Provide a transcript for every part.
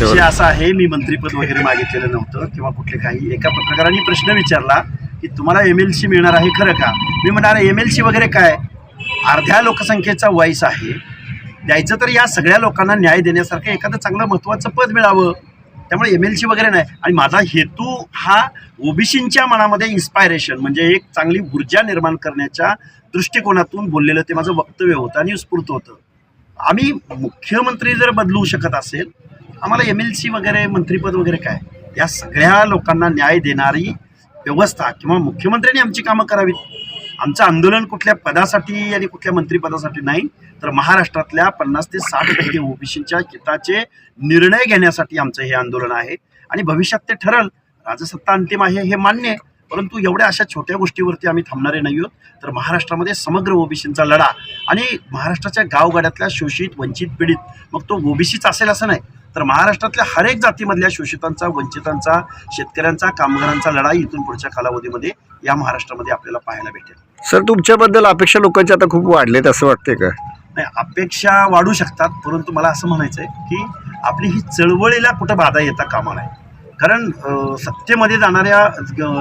रस्त्यावर म्हणजे असं असा आहे मी मंत्रीपद वगैरे मागितलेलं नव्हतं किंवा कुठले काही. एका पत्रकारांनी प्रश्न विचारला की तुम्हाला एम एल सी मिळणार आहे खरं का? मी म्हणणार एम एल सी वगैरे काय? अर्ध्या लोकसंख्येचा वाईस आहे. द्यायचं तर या सगळ्या लोकांना न्याय देण्यासारखं एखादं चांगलं महत्त्वाचं पद मिळावं. त्यामुळे एम एल सी वगैरे नाही. आणि माझा हेतू हा ओबीसींच्या मनामध्ये इन्स्पायरेशन म्हणजे एक चांगली ऊर्जा निर्माण करण्याच्या दृष्टिकोनातून बोललेलं ते माझं वक्तव्य होतं आणि स्फूर्त होतं. आम्ही मुख्यमंत्री जर बदलू शकत असेल आम्हाला एम एल सी वगैरे मंत्रीपद वगैरे काय? या सगळ्या लोकांना न्याय देणारी व्यवस्था किंवा मुख्यमंत्र्यांनी आमची कामं करावीत. आमचं आंदोलन कुठल्या पदासाठी आणि कुठल्या मंत्रिपदासाठी नाही तर महाराष्ट्रातल्या पन्नास ते साठ टक्के ओबीसीच्या हिताचे निर्णय घेण्यासाठी आमचं हे आंदोलन आहे. आणि भविष्यात ते ठरल. राजसत्ता अंतिम आहे हे मान्य आहे. परंतु एवढ्या अशा छोट्या गोष्टीवरती आम्ही थांबणारे नाही आहोत. तर महाराष्ट्रामध्ये समग्र ओबीसींचा लढा आणि महाराष्ट्राच्या गावगाड्यातल्या शोषित वंचित पीडित मग तो ओबीसीच असेल असं नाही. तर महाराष्ट्रातल्या हरेक जातीमधल्या शोषितांचा वंचितांचा शेतकऱ्यांचा कामगारांचा लढा इथून पुढच्या कालावधीमध्ये या महाराष्ट्रामध्ये आपल्याला पाहायला भेटेल. सर तुमच्याबद्दल अपेक्षा लोकांच्या आता खूप वाढलेत असं वाटतंय का? नाही अपेक्षा वाढू शकतात परंतु मला असं म्हणायचं आहे की आपली ही चळवळीला कुठं बाधा येता कामा नाही कारण सत्तेमध्ये जाणाऱ्या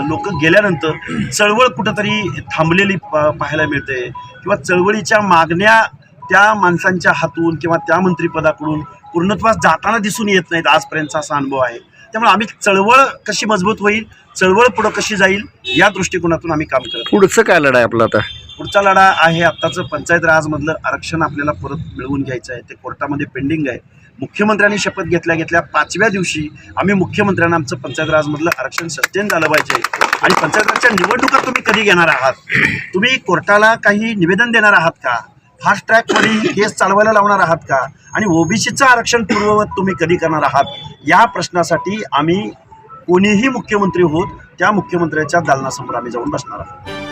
लोक गेल्यानंतर चळवळ कुठंतरी थांबलेली प- पाहायला मिळते. किंवा चळवळीच्या मागण्या त्या माणसांच्या हातून किंवा त्या मंत्रिपदाकडून पूर्णत्वास जाताना दिसून येत नाहीत. आजपर्यंतचा असा अनुभव आहे. त्यामुळे आम्ही चळवळ कशी मजबूत होईल चळवळ पुढं कशी जाईल या दृष्टिकोनातून आम्ही काम करतो पुढचं काय लढाय आपलं आता? पुढचा लढा आहे आत्ताचं पंचायत राजमधलं. आरक्षण आपल्याला परत मिळवून घ्यायचं आहे. ते कोर्टामध्ये पेंडिंग आहे. मुख्यमंत्र्यांनी शपथ घेतल्या घेतल्या पाचव्या दिवशी आम्ही मुख्यमंत्र्यांना आमचं पंचायत राजमधलं आरक्षण सस्टेन झालं पाहिजे. आणि पंचायत राजच्या निवडणुका तुम्ही कधी घेणार आहात? तुम्ही कोर्टाला काही निवेदन देणार आहात का? फास्ट ट्रॅकमध्ये केस चालवायला लावणार आहात का? आणि ओबीसीचं आरक्षण पूर्ववत तुम्ही कधी करणार आहात? या प्रश्नासाठी आम्ही कोणीही मुख्यमंत्री होत त्या मुख्यमंत्र्याच्या दालनासमोर आम्ही जाऊन बसणार आहोत.